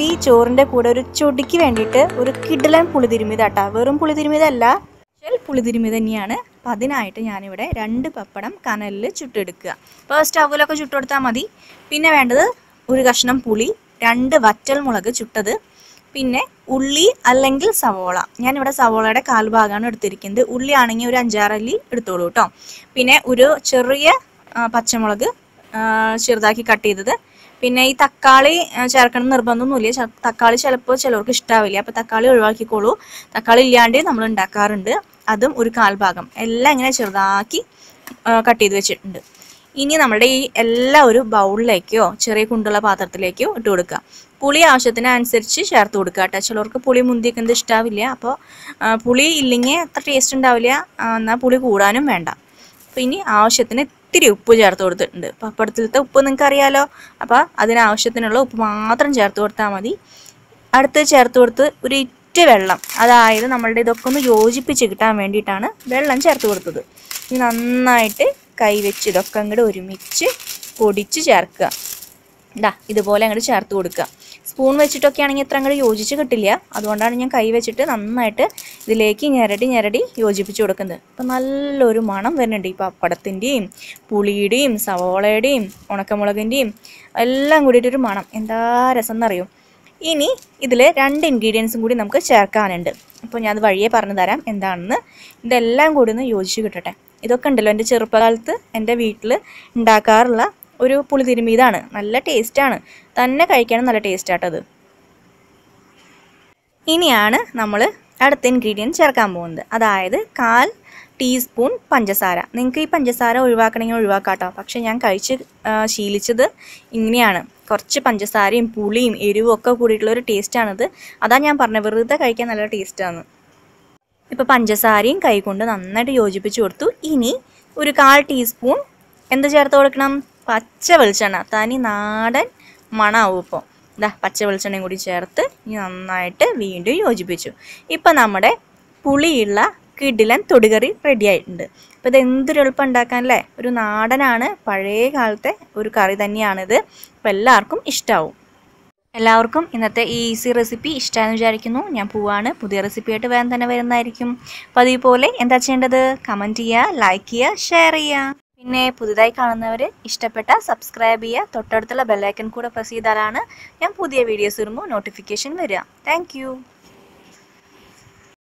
അപ്പോൾ ഈ ചോറിന്റെ കൂടെ ഒരു ചൊടിക്ക് വേണ്ടിയിട്ട് ഒരു കിടലൻ പുളിതിരുമിതാട്ടാ വെറും പുളിതിരുമിതല്ല. ഷെൽ പുളിതിരുമി തന്നെയാണ്. അപ്പം അതിനായിട്ട് ഞാനിവിടെ രണ്ട് പപ്പടം കനലിൽ ചുട്ടെടുക്കുക. അപ്പോൾ സ്റ്റൗവിലൊക്കെ ചുട്ടെടുത്താൽ മതി. പിന്നെ വേണ്ടത് ഒരു കഷ്ണം പുളി രണ്ട് വറ്റൽ മുളക് ചുട്ടത് പിന്നെ ഉള്ളി അല്ലെങ്കിൽ സവോള. ഞാനിവിടെ സവോളയുടെ കാൽഭാഗമാണ് എടുത്തിരിക്കുന്നത്. ഉള്ളി ആണെങ്കിൽ ഒരു അഞ്ചാറല്ലി എടുത്തോളൂ കേട്ടോ പിന്നെ ഒരു ചെറിയ പച്ചമുളക് ചെറുതാക്കി കട്ട് ചെയ്തത്. പിന്നെ ഈ തക്കാളി ചേർക്കണം നിർബന്ധമൊന്നുമില്ല. തക്കാളി ചിലപ്പോൾ ചിലവർക്ക് ഇഷ്ടാവില്ല. അപ്പോൾ തക്കാളി ഒഴിവാക്കിക്കോളൂ. തക്കാളി ഇല്ലാണ്ട് നമ്മൾ ഉണ്ടാക്കാറുണ്ട്. അതും ഒരു കാൽഭാഗം എല്ലാം ഇങ്ങനെ ചെറുതാക്കി കട്ട് ചെയ്ത് വെച്ചിട്ടുണ്ട്. ഇനി നമ്മുടെ ഈ എല്ലാ ഒരു ബൗളിലേക്കോ ചെറിയ കുണ്ടുള്ള പാത്രത്തിലേക്കോ ഇട്ട് കൊടുക്കുക. പുളി ആവശ്യത്തിനനുസരിച്ച് ചേർത്ത് കൊടുക്കുക കേട്ടോ. ചിലവർക്ക് പുളി മുന്തിക്കുന്നത് ഇഷ്ടാവില്ല. അപ്പോൾ പുളി ഇല്ലെങ്കിൽ അത്ര ടേസ്റ്റ് ഉണ്ടാവില്ല. എന്നാൽ പുളി കൂടാനും വേണ്ട. അപ്പോൾ ഇനി ആവശ്യത്തിന് ഇത്തിരി ഉപ്പ് ചേർത്ത് കൊടുത്തിട്ടുണ്ട്. പപ്പടത്തിലത്തെ ഉപ്പ് നിങ്ങൾക്ക് അറിയാലോ അപ്പോൾ അതിനാവശ്യത്തിനുള്ള ഉപ്പ് മാത്രം ചേർത്ത് കൊടുത്താൽ മതി. അടുത്ത് ചേർത്ത് കൊടുത്ത് ഒരു ഇറ്റ് വെള്ളം അതായത് നമ്മളുടെ ഇതൊക്കെ ഒന്ന് യോജിപ്പിച്ച് കിട്ടാൻ വേണ്ടിയിട്ടാണ് വെള്ളം ചേർത്ത് കൊടുത്തത്. നന്നായിട്ട് കൈ വെച്ച് ഇതൊക്കെ അങ്ങോട്ട് ഒരുമിച്ച് പൊടിച്ച് ചേർക്കുക. ഇതാ ഇതുപോലെ അങ്ങോട്ട് ചേർത്ത് കൊടുക്കുക. സ്പൂൺ വെച്ചിട്ടൊക്കെ ആണെങ്കിൽ ഇത്ര അങ്ങോട്ട് യോജിച്ച് കിട്ടില്ല. അതുകൊണ്ടാണ് ഞാൻ കൈ വെച്ചിട്ട് നന്നായിട്ട് ഇതിലേക്ക് ഞെരടി ഞെരടി യോജിപ്പിച്ച് കൊടുക്കുന്നത്. അപ്പം നല്ലൊരു മണം വരുന്നുണ്ട്. ഈ പപ്പടത്തിന്റെയും പുളിയുടെയും സവോളയുടെയും ഉണക്കമുളകിന്റെയും എല്ലാം കൂടിയിട്ടൊരു മണം. എന്താ രസം എന്നറിയും ഇനി ഇതിൽ രണ്ട് ഇൻഗ്രീഡിയൻസും കൂടി നമുക്ക് ചേർക്കാനുണ്ട്. അപ്പോൾ ഞാൻ അത് വഴിയെ പറഞ്ഞു തരാം. എന്താണെന്ന്? ഇതെല്ലാം കൂടി ഒന്ന് യോജിച്ച് കിട്ടട്ടെ. ഇതൊക്കെ ഉണ്ടല്ലോ എന്റെ ചെറുപ്പകാലത്ത് എന്റെ വീട്ടിൽ ഉണ്ടാക്കാറുള്ള ഒരു പുളി തിരുമീതാണ് നല്ല ടേസ്റ്റാണ്. തന്നെ കഴിക്കാനും നല്ല ടേസ്റ്റ് ആട്ടത് ഇനിയാണ് നമ്മൾ അടുത്ത ഇൻഗ്രീഡിയന്റ് ചേർക്കാൻ പോകുന്നത്. അതായത് കാൽ ടീസ്പൂൺ പഞ്ചസാര. നിങ്ങൾക്ക് ഈ പഞ്ചസാര ഒഴിവാക്കണമെങ്കിൽ ഒഴിവാക്കാട്ടോ. പക്ഷേ ഞാൻ കഴിച്ച് ശീലിച്ചത് ഇങ്ങനെയാണ്. കുറച്ച് പഞ്ചസാരയും പുളിയും എരിവും ഒക്കെ കൂടിയിട്ടുള്ളൊരു ടേസ്റ്റാണിത്. അതാ ഞാൻ പറഞ്ഞത്. വെറുതെ കഴിക്കാൻ നല്ല ടേസ്റ്റാണ് ഇപ്പോൾ പഞ്ചസാരയും കൈകൊണ്ട് നന്നായിട്ട് യോജിപ്പിച്ച് കൊടുത്തു. ഇനി ഒരു കാൽ ടീസ്പൂൺ എന്ത് ചേർത്ത് കൊടുക്കണം? പച്ച വെളിച്ചെണ്ണ. തനി നാടൻ മണാവും ഇപ്പോൾ ഇതാ പച്ച വെളിച്ചെണ്ണയും കൂടി ചേർത്ത് നന്നായിട്ട് വീണ്ടും യോജിപ്പിച്ചു. ഇപ്പം നമ്മുടെ പുളിയുള്ള കിടിലൻ തൊടുകറി റെഡി ആയിട്ടുണ്ട്. അപ്പോൾ ഇത് എന്തൊരു എളുപ്പം ഉണ്ടാക്കാനല്ലേ? ഒരു നാടനാണ്. പഴയ കാലത്തെ ഒരു കറി തന്നെയാണിത്. അപ്പോൾ എല്ലാവർക്കും ഇഷ്ടമാവും എല്ലാവർക്കും ഇന്നത്തെ ഈ ഈസി റെസിപ്പി ഇഷ്ടമായെന്ന് വിചാരിക്കുന്നു. ഞാൻ പോവാണ്. പുതിയ റെസിപ്പിയായിട്ട് വേഗം തന്നെ വരുന്നതായിരിക്കും. അപ്പോൾ അതേപോലെ എന്താ ചെയ്യേണ്ടത്? കമന്റ് ചെയ്യുക ലൈക്ക് ചെയ്യുക ഷെയർ ചെയ്യുക. പിന്നെ പുതുതായി കാണുന്നവർ ഇഷ്ടപ്പെട്ട സബ്സ്ക്രൈബ് ചെയ്യുക. തൊട്ടടുത്തുള്ള ബെല്ലൈക്കൺ കൂടെ പ്രസ് ചെയ്താലാണ് ഞാൻ പുതിയ വീഡിയോസ് വരുമ്പോൾ നോട്ടിഫിക്കേഷൻ വരിക. താങ്ക്